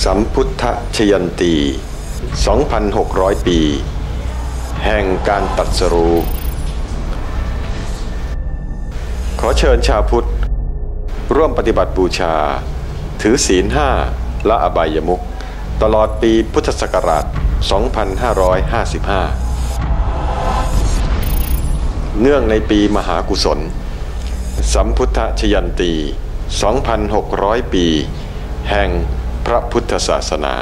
สัมพุทธชยันตี 2,600 ปี แห่งการตัดสรู้ ขอเชิญชาวพุทธ ร่วมปฏิบัติบูชา ถือศีลห้าละอบายมุขตลอดปีพุทธศักราช 2555 เนื่องในปีมหากุศล สัมพุทธชยันตี 2,600 ปี แห่ง ระพุทธศาสนา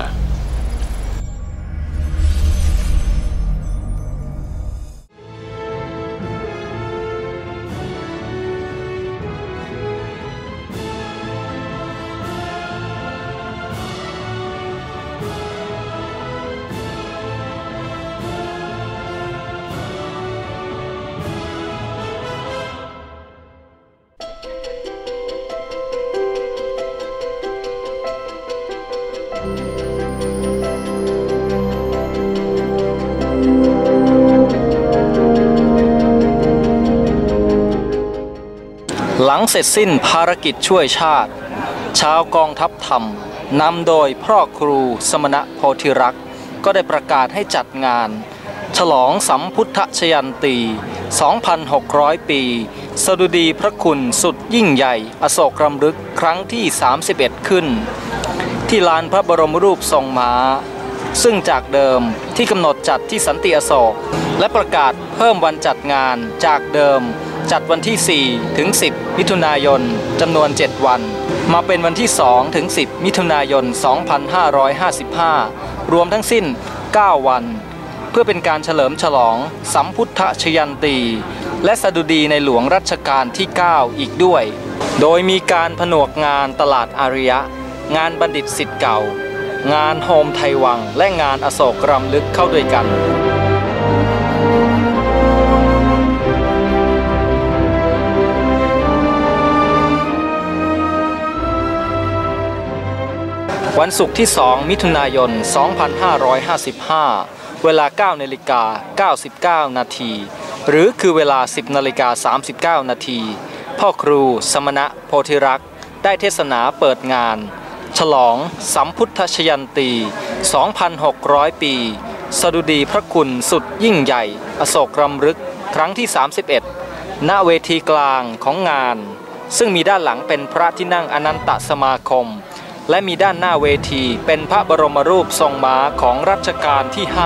หลังเสร็จสิ้นภารกิจช่วยชาติ ชาวกองทัพธรรมนำโดยพ่อครูสมณะโพธิรักษ์ก็ได้ประกาศให้จัดงาน ฉลองสัมพุทธชยันตี 2,600 ปี สดุดีพระคุณสุดยิ่งใหญ่ อโศกรำลึกครั้งที่ 31 ขึ้น ที่ลานพระบรมรูปทรงม้า ซึ่งจากเดิมที่กำหนดจัดที่สันติอโศก และประกาศเพิ่มวันจัดงานจากเดิม จัดวันที่ 4 ถึง 10 มิถุนายนจำนวน 7 วัน มาเป็นวันที่ 2 ถึง 10 มิถุนายน 2555 รวมทั้งสิ้น 9 วัน เพื่อเป็นการเฉลิมฉลองสัมพุทธชยันตี และสดุดีในหลวงรัชกาลที่ 9 อีกด้วย โดยมีการผนวกงานตลาดอาริยะ งานบัณฑิตสิทธิ์เก่า งานโฮมไทยวัง และงานอโศกรำลึกเข้าด้วยกัน วันศุกร์ที่ 2 มิถุนายน 2555 เวลา9นาฬิกา99 นาที หรือคือเวลา 10นาฬิกา39 นาที พ่อครู สมณะโพธิรักษ์ ได้เทศนาเปิดงาน ฉลองสัมพุทธชยันตี 2,600 ปี สดุดีพระคุณสุดยิ่งใหญ่ อโศกรำลึก ครั้งที่ 31 ณ เวทีกลางของงาน ซึ่งมีด้านหลังเป็นพระที่นั่งอนันตสมาคม และมีด้านหน้าเวทีเป็นพระบรมรูปทรงม้าของรัชกาลที่ 5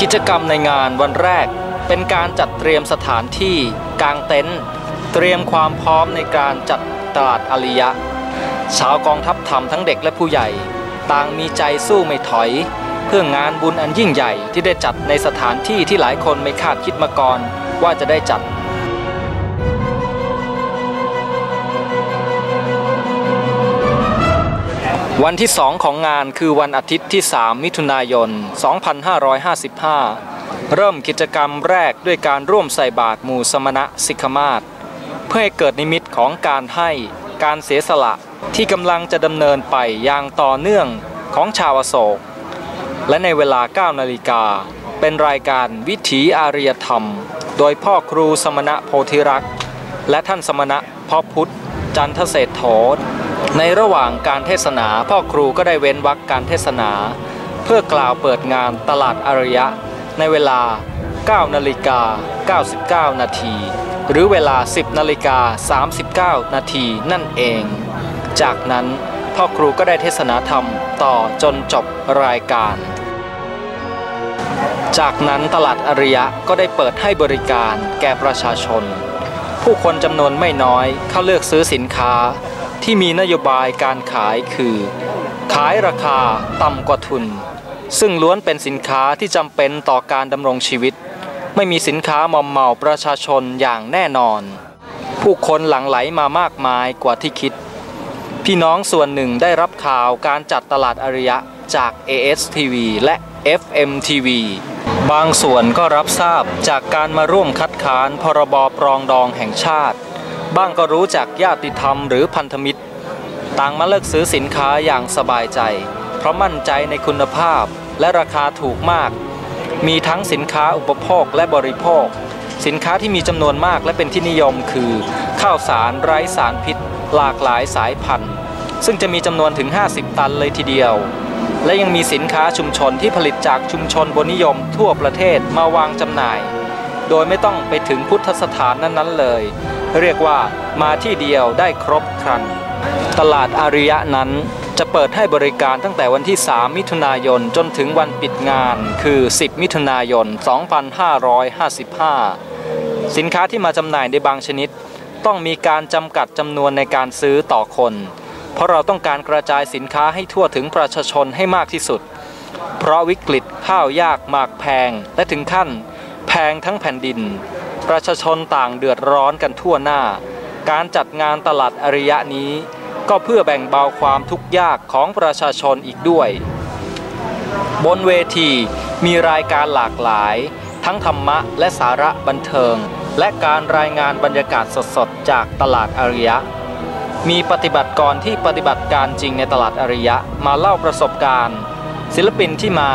กิจกรรมในงานวันแรก เป็นการจัดเตรียมสถานที่กางเต็นท์เตรียมความพร้อมในการจัดตลาดอริยะ ชาวกองทัพธรรมทั้งเด็กและผู้ใหญ่ ต่างมีใจสู้ไม่ถอย เพื่องานบุญอันยิ่งใหญ่ที่ได้จัดในสถานที่ที่หลายคนไม่คาดคิดมาก่อนว่าจะได้จัด วันที่สองของงานคือวันอาทิตย์ที่ 3 มิถุนายน 2555 เริ่มกิจกรรมแรกด้วยการร่วมใส่บาตรหมู่สมณะสิกขมาศเพื่อให้เกิดนิมิตของการให้การเสียสละที่กำลังจะดำเนินไปอย่างต่อเนื่องของชาวอโศก และในเวลา 9 นาฬิกา เป็นรายการวิถีอารียธรรม โดยพ่อครูสมณะโพธิรักษ์ และท่านสมณะพ่อพุทธ จันทเศรษโถ ในระหว่างการเทศนาพ่อครูก็ได้เว้นวรรคการเทศนา เพื่อกล่าวเปิดงานตลาดอารยะ ในเวลา 9 นาฬิกา 99 นาที หรือเวลา 10 นาฬิกา 39 นาทีนั่นเอง จากนั้นพ่อครูก็ได้เทศนาธรรมต่อจนจบรายการ จากนั้นตลาดอริยะก็ได้เปิดให้บริการแก่ประชาชน ผู้คนจำนวนไม่น้อยเข้าเลือกซื้อสินค้า ที่มีนโยบายการขายคือ ขายราคาต่ำกว่าทุน ซึ่งล้วนเป็นสินค้าที่จำเป็นต่อการดำรงชีวิต ไม่มีสินค้ามอมเมาประชาชนอย่างแน่นอน ผู้คนหลั่งไหลมามากมายกว่าที่คิด พี่น้องส่วนหนึ่งได้รับข่าวการจัดตลาดอริยะจาก ASTV และ FMTV บางส่วนก็รับทราบจากการมาร่วมคัดค้านพรบปรองดองแห่งชาติ บ้างก็รู้จากญาติธรรมหรือพันธมิตร ต่างมาเลือกซื้อสินค้าอย่างสบายใจ เพราะมั่นใจในคุณภาพและราคาถูกมาก มีทั้งสินค้าอุปโภคและบริโภค สินค้าที่มีจำนวนมากและเป็นที่นิยมคือ ข้าวสารไร้สารพิษ หลากหลายสายพันธุ์ ซึ่งจะมีจำนวนถึง 50 ตันเลยทีเดียวและยังมีสินค้าชุมชนที่ผลิตจากชุมชนบนนิยมทั่วประเทศมาวางจำหน่าย โดยไม่ต้องไปถึงพุทธสถานนั้นๆเลย เรียกว่ามาที่เดียวได้ครบครัน ตลาดอาริยะนั้นจะเปิดให้บริการตั้งแต่วันที่ 3 มิถุนายนจนถึงวันปิดงาน คือ 10 มิถุนายน 2555 สินค้าที่มาจำหน่ายในบางชนิด ต้องมีการจำกัดจำนวนในการซื้อต่อคน เพราะเราต้องการกระจายสินค้าให้ทั่วถึงประชาชนให้มากที่สุด เพราะวิกฤตข้าวยากหมากแพงและถึงขั้น แพงทั้งแผ่นดิน ประชาชนต่างเดือดร้อนกันทั่วหน้า การจัดงานตลาดอริยะนี้ ก็เพื่อแบ่งเบาความทุกข์ยากของประชาชนอีกด้วย บนเวทีมีรายการหลากหลาย ทั้งธรรมะและสาระบันเทิง และการรายงานบรรยากาศสดๆ จากตลาดอริยะ มีปฏิบัติกรที่ปฏิบัติการจริงในตลาดอริยะมาเล่าประสบการณ์ ศิลปินที่มา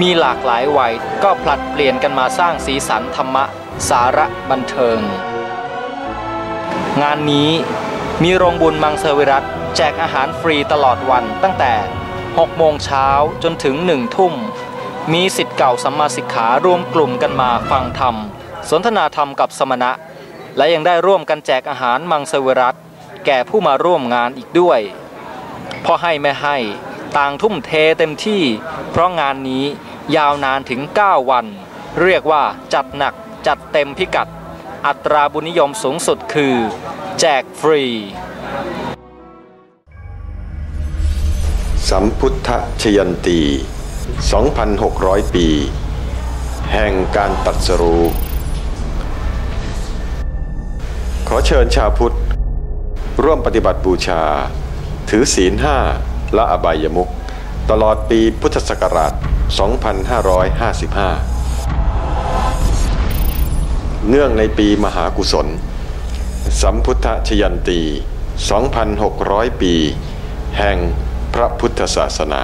มีหลากหลายวัยก็ผลัดเปลี่ยนกันมาสร้างสีสันธรรมะ สาระบันเทิง งานนี้มีโรงบุญมังเซวิรัตแจกอาหารฟรีตลอดวันตั้งแต่ 6 โมงเช้าจนถึง 1 ทุ่ม มีสิทธิ์เก่าสัมมาสิกขารวมกลุ่มกันมาฟังธรรม สนทนาธรรมกับสมณะ และยังได้ร่วมกันแจกอาหารมังเซวิรัตแก่ผู้มาร่วมงานอีกด้วยพอให้ไม่ให้ต่างทุ่มเทเต็มที่ เพราะงานนี้ยาวนานถึง 9 วัน เรียกว่าจัดหนัก จัดเต็มพิกัด อัตราบุญนิยมสูงสุดคือ แจกฟรี สัมพุทธชยันตี 2,600 ปี แห่งการตัดสรู้ขอเชิญชาวพุทธ ร่วมปฏิบัติบูชา ถือศีลห้าละอบายมุขตลอดปีพุทธศักราช 2555 เนื่องในปีมหากุศล สัมพุทธชยันตี 2,600 ปี แห่งพระพุทธศาสนา